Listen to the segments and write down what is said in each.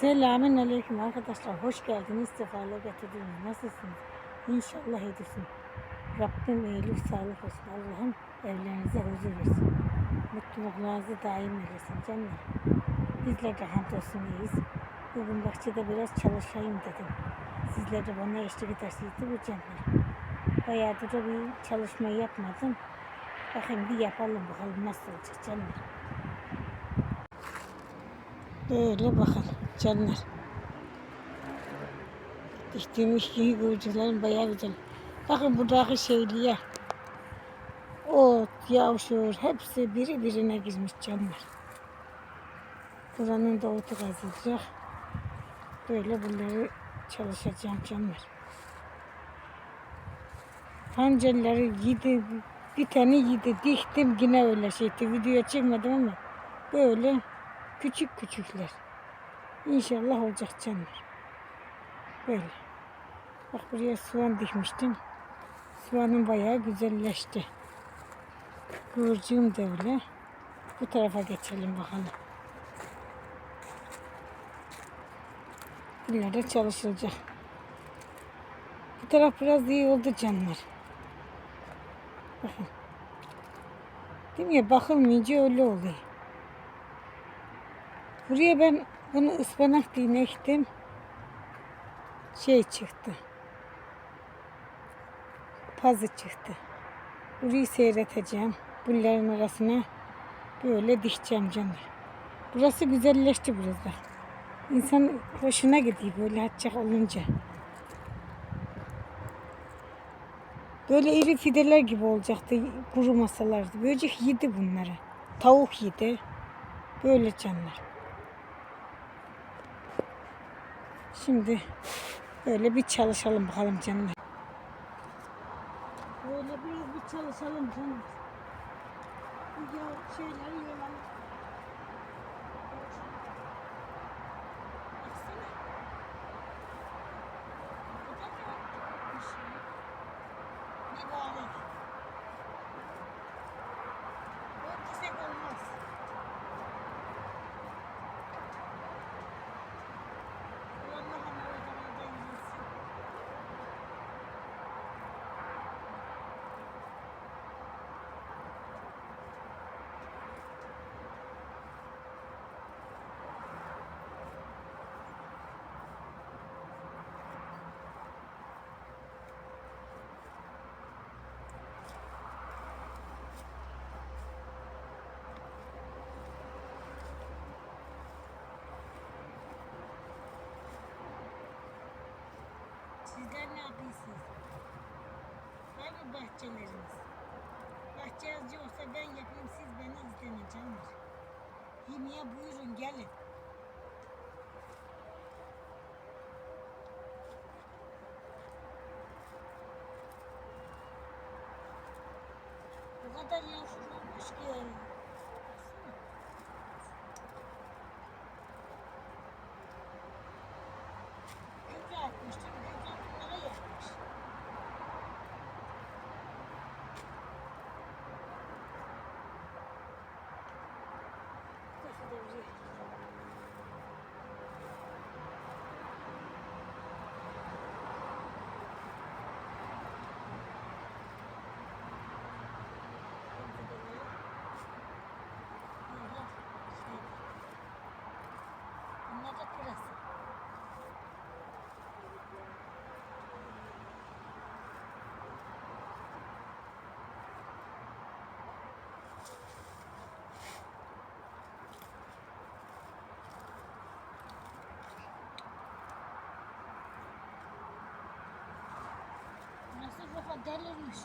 Selamün aleyküm arkadaşlar. Hoş geldiniz. Sefalar getirdiniz. Nasılsınız? İnşallah iyisin. Rabbim iyilik, sağlık olsun. Allah'ım evlerinize huzur versin. Mutluluklarınızı daim eylesin canlar. Bizler de hamdolsun iyiyiz. Bugün bahçede biraz çalışayım dedim. Sizler de bana eşlik edersiniz mi canlar? Bayağıdır da bir çalışmayı yapmadım. Bakayım bir yapalım bakalım nasıl olacak canlar. Böyle bakalım canlar. Diktiğim işkiyi görüntülerim bayağı güzel. Bakın buradaki şeyliğe. Ot, yavşur hepsi biri birine girmiş canlar. Buranın da otu kazılacak. Böyle bunları çalışacağım canlar. Pancarları yedi, bir tane yedi diktim yine öyle şeydi. Video çekmedim ama böyle küçük küçükler. İnşallah olacak canlar. Böyle. Bak buraya soğan dikmiştim. Soğanım bayağı güzelleşti. Kıvırcığım da öyle. Bu tarafa geçelim bakalım. Bunlarda çalışılacak. Bu taraf biraz iyi oldu canlar. Bakın. Değil mi bakılmayınca öyle oluyor. Buraya ben bunu ıspanak diye. Şey çıktı. Pazı çıktı. Burayı seyredeceğim. Bunların arasına böyle dikeceğim canım. Burası güzelleşti biraz da. İnsan hoşuna gidiyor böyle açacak olunca. Böyle iri fideler gibi olacaktı kuru masalardı. Böcek yedi bunları. Tavuk yedi. Böyle canlar. Şimdi böyle bir çalışalım bakalım canlar. Böyle biraz bir çalışalım canım. Ya şeyleri yolalım. Baksana. Bu da ne yapmış ya? Bir bari. Bu kesek olmaz. Allah'ım o zaman da yürüsün. Sizler ne yapıyorsunuz? Var mı bahçeleriniz? Bahçe yazıcı olsa ben yapayım siz beni izleyin canlar. Yemeğe buyurun gelin. Bu kadar yansıtılmış ki. Gübre atmıştım. Gübre bunlara yapmış. Nasıl devriye? Bunlar da pırasa. Kafa delirmiş.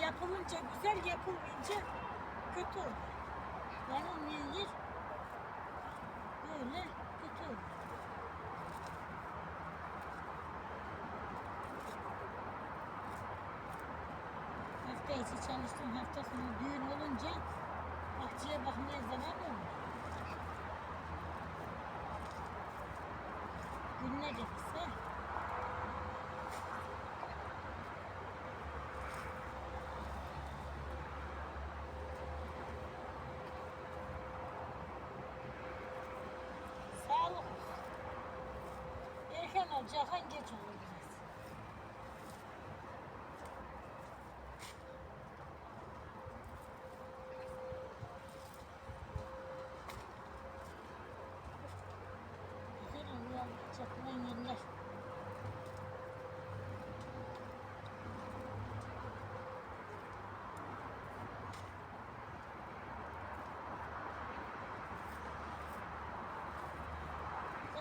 Yapılınca güzel, yapılmayınca kötü olur. Yanılmayan yer böyle kötü olur. İçi çalıştım, hafta sonu düğün olunca bahçeye bakmaya zaman olmuyor. Günlük ne dediyse. Sağlık olsun. Erken olacak, geç olur biraz. Güzel oluyor, çakılan yerler.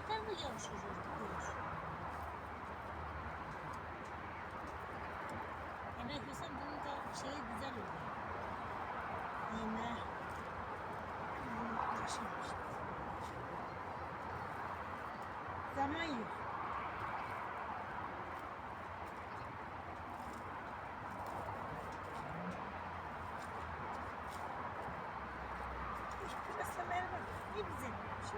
Mı yavaş yürüyor? Yemek yesen bunun da şeyi güzel. Hmm, yaşamış. Zaman yok. Burası merhaba. Ne güzel. Şu.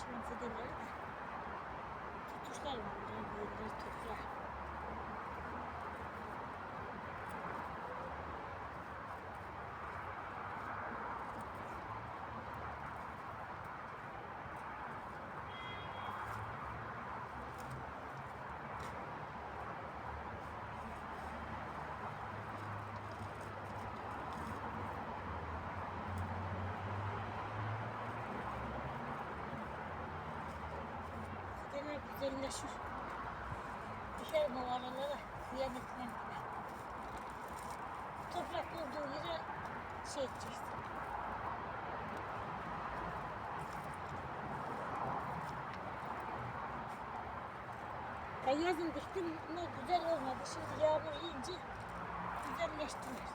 Şimdi fideleri de tutuşlar var. Böyle toprak. Fideler güzelleşir. Diker bu aralara ziyan etmem. Toprak olduğu yere şey edeceksin. Ben yazın diktim ne güzel olmadı. Şimdi yağmur yiyince güzelleştiler.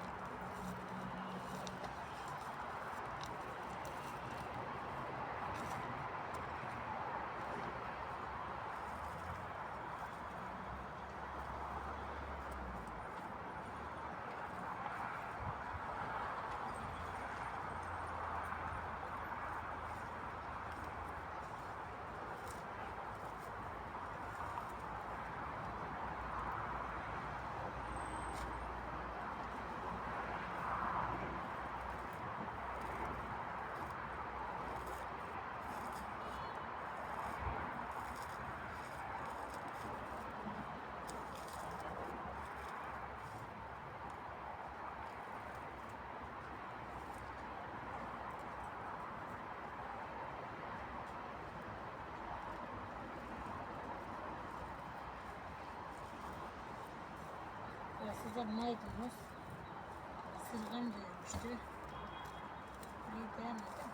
Burası da maydanoz. Sırgan dövmüştü. İyi beğenmedim.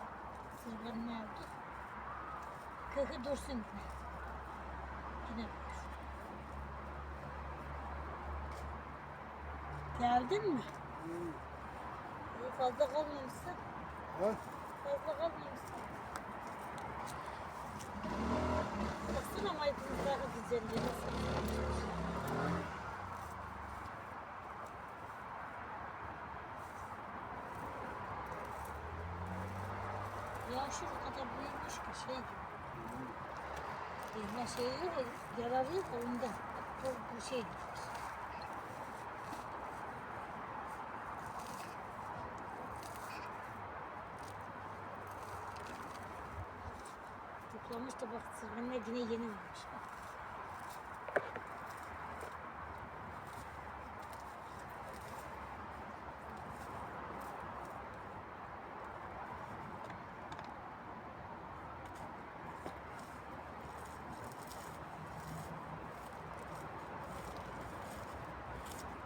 Sırgan ne yaptı? Kökü dursun yine. Yine büyür. Geldin mi? İyi fazla kalmamışsın. Ha? Fazla kalmamışsın. Baksana maydanoz daha güzelliğine. Ya şu kadar büyümüş ki şey. Bilme şeyi yok, yararı yok ondan. Bu, bu şey gibi. Toplamış da bak sırrına yine yeni olmuş.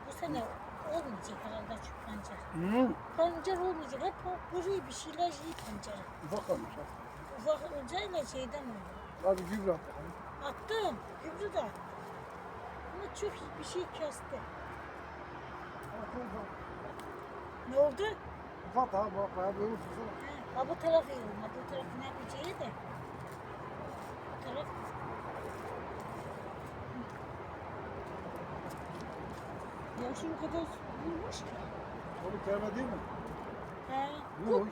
Bu sene olmayacak herhalde şu pancar. Hı. Pancar olmayacak. Hep o kuru bir şeyler yiyip pancarı. Ufak kalmış ha. Ufak ocağıyla şeyden oldu. Hadi gübre at. Attım. Gübre de attım. Ama çok bir şey kesti. Ne oldu? Ufak daha bak bayağı böyle tutsana. Ha, bu tarafı yorulma. Bu tarafı ne yapacağı de. Bu taraf. Ya şu kadar bulmuş ki. Onu kerme değil mi? He. O?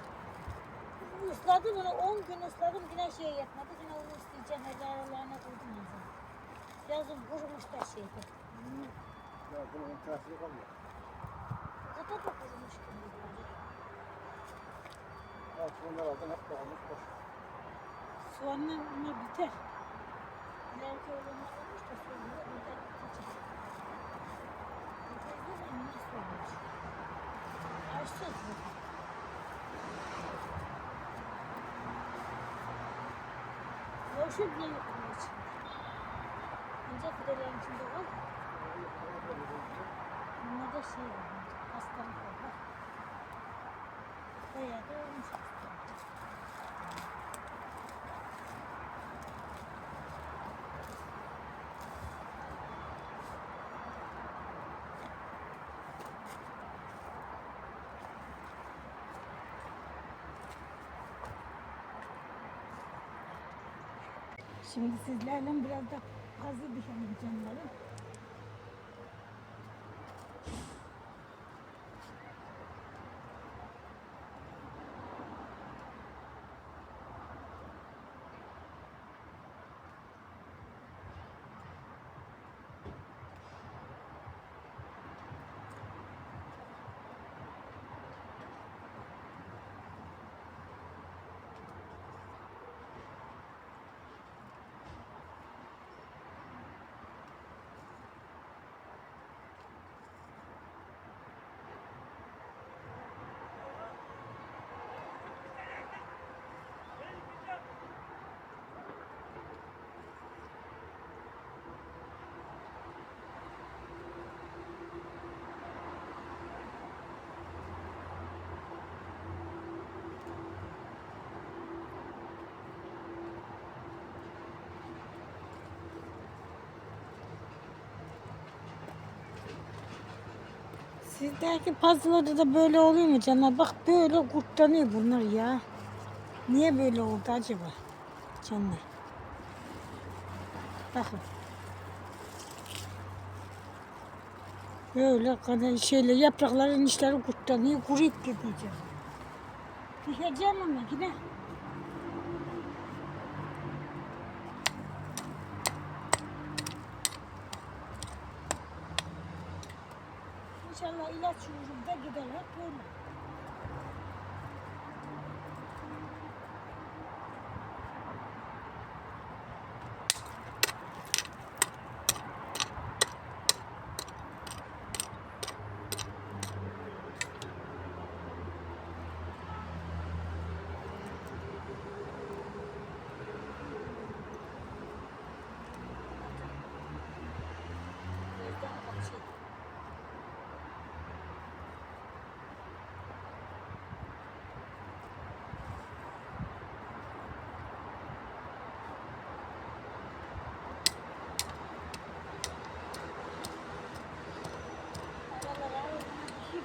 ısladım onu 10 gün ısladım yine şey yapmadı. Yine onu ıslayacağım. Her aralarına koydum yazın. Yazın kurumuş da şeydi. Ya bunun tesiri kalmıyor. O da kurumuş ki. Ya şunlar aldan hep dağılmış boş. Soğanla bunlar biter. İleriki olanlar olmuş da soğanla biter. Biter değil mi? Nasıl olmuş? Açsız bu. Boşu bile yok bunun içinde. Ancak fidelerin içinde var. Bunlarda şey var. Hastalık var. Bayağı da olmuş Şimdi sizlerle biraz da kazı düşelim canlarım. Sizdeki puzzle'larda da böyle oluyor mu canlar? Bak böyle kurtlanıyor bunlar ya. Niye böyle oldu acaba? Canlar. Bakın. Böyle kadar şeyle yaprakların içleri kurtlanıyor. Kuruyup gideceğim. Dikeceğim ama yine. İnşallah ilaç vurur da gider hep böyle. Gözden kaçıyor. Aralara ağzına düşüyor.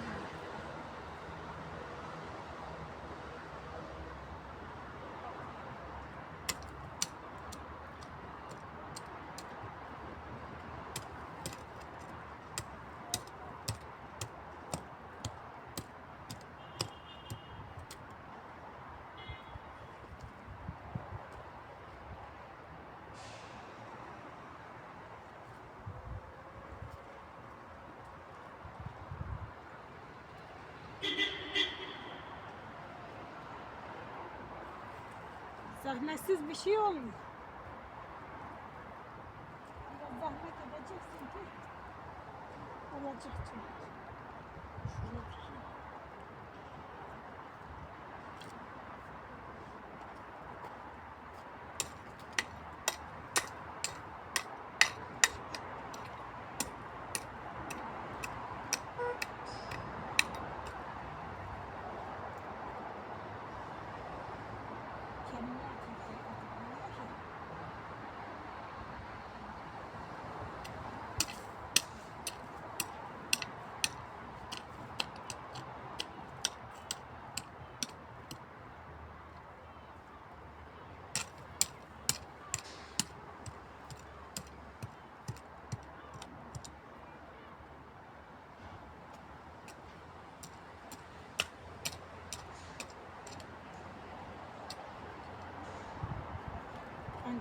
Zahmetsiz bir şey olmuyor. Biraz zahmet edeceksin ki olacak çünkü. Şuraya tutayım.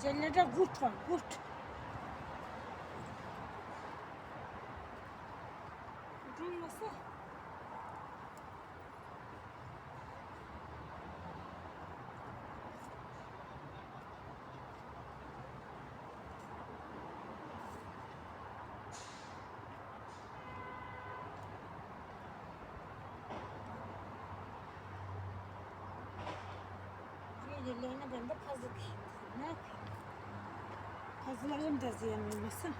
Pencerelerde kurt var, kurt. Kurt olmasa Yerlerine ben de kazı dikeyim. Ne yapayım? እዚህ ላይም እንደዚህ የሚመስል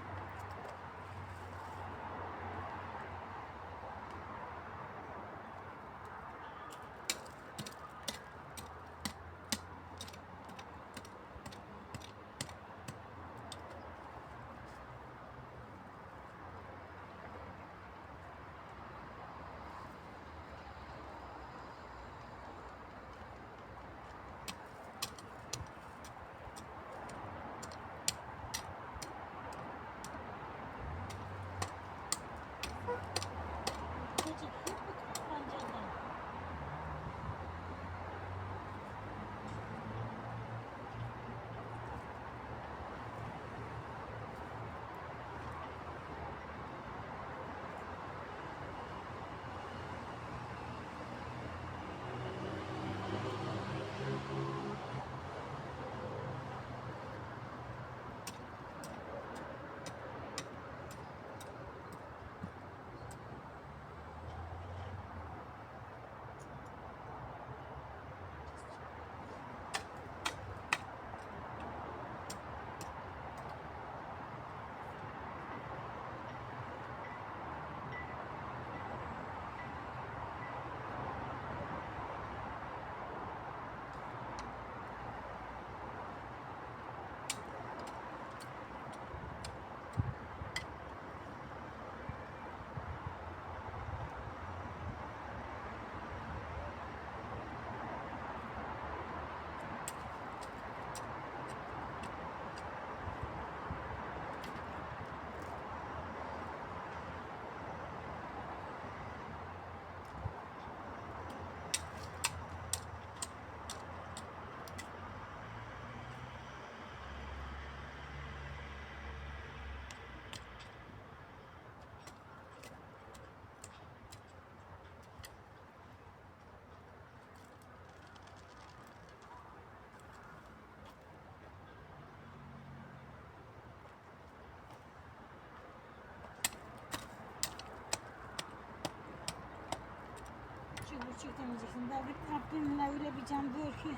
Çekemeyeceksin. David Rabbimle öyle bir can diyor ki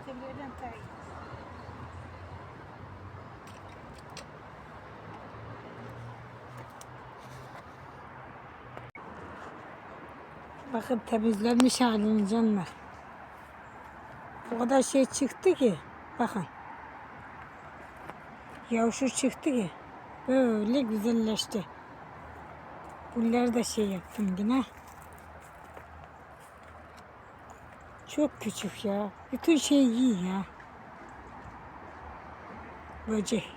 ötekilerden tay. Bakın temizlenmiş halini canlar. O kadar şey çıktı ki. Bakın. Yavşur çıktı ki. Böyle güzelleşti. Bunları da şey yaptım yine. Çok küçük ya. Bütün şey iyi ya. Böcek.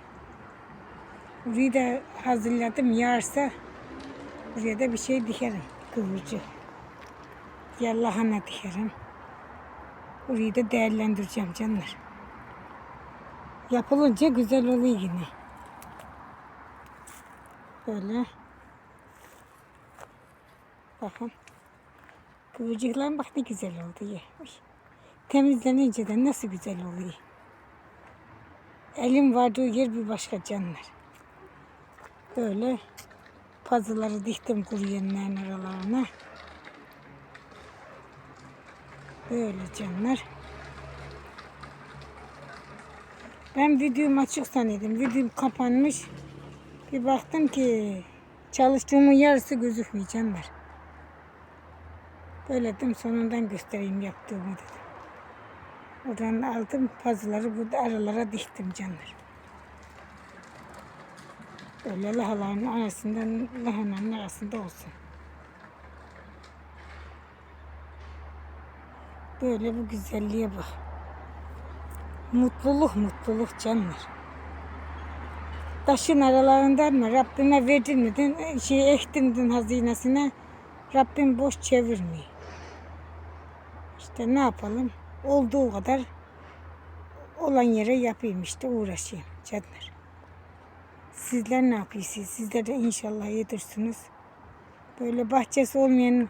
Burayı da hazırladım. Yarsa buraya da bir şey dikerim. Kıvırcık. Ya lahana dikerim. Burayı da değerlendireceğim canlar. Yapılınca güzel oluyor yine. Böyle. Bakın. Kıvırcıklar bak ne güzel oldu ya. Temizlenince de nasıl güzel oluyor. Elim vardığı yer bir başka canlar. Böyle pazıları diktim kuruyanların aralarına. Böyle canlar. Ben videom açık sanıyordum. Videom kapanmış. Bir baktım ki çalıştığımın yarısı gözükmüyor canlar. Böyle dedim sonundan göstereyim yaptığımı dedim. Oradan aldım pazıları burada aralara diktim canlar. Böyle lahananın arasından lahananın arasında olsun. Böyle bu güzelliğe bak. Mutluluk mutluluk canlar. Taşın aralarından mı Rabbime verdin mi şey ektin hazinesine Rabbim boş çevirmiyor. İşte ne yapalım? Olduğu kadar olan yere yapayım işte uğraşayım canlar. Sizler ne yapıyorsunuz? Sizler de inşallah yedirsiniz. Böyle bahçesi olmayan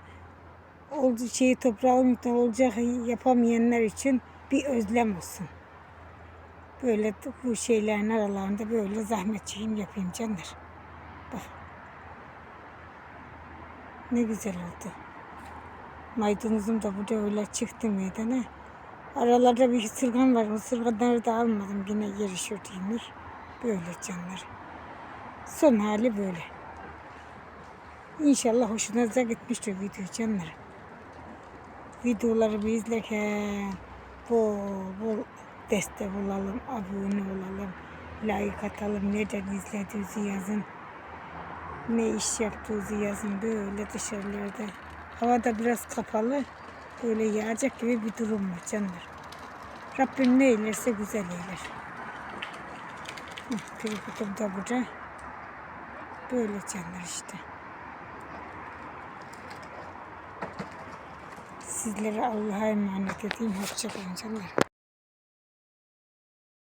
oldu şeyi toprağı olmayan olacak yapamayanlar için bir özlem olsun. Böyle bu şeylerin aralarında böyle zahmet çekeyim yapayım canlar. Bak. Ne güzel oldu. Maydanozum da burada öyle çıktı meydana. Aralarda bir ısırgan var. O da almadım. Yine yarışıyor değilmiş. Böyle canlar. Son hali böyle. İnşallah hoşunuza gitmiştir video canlar. Videolarımı izlerken bol bol destek olalım, abone olalım, like atalım, neden izlediğinizi yazın. Ne iş yaptığınızı yazın böyle dışarılarda. Hava da biraz kapalı. Böyle yağacak gibi bir durum var canlar. Rabbim ne eylerse güzel eyler. Tripodum da burada. Böyle canlar işte. Sizlere Allah'a emanet edeyim. Hoşçakalın canlar.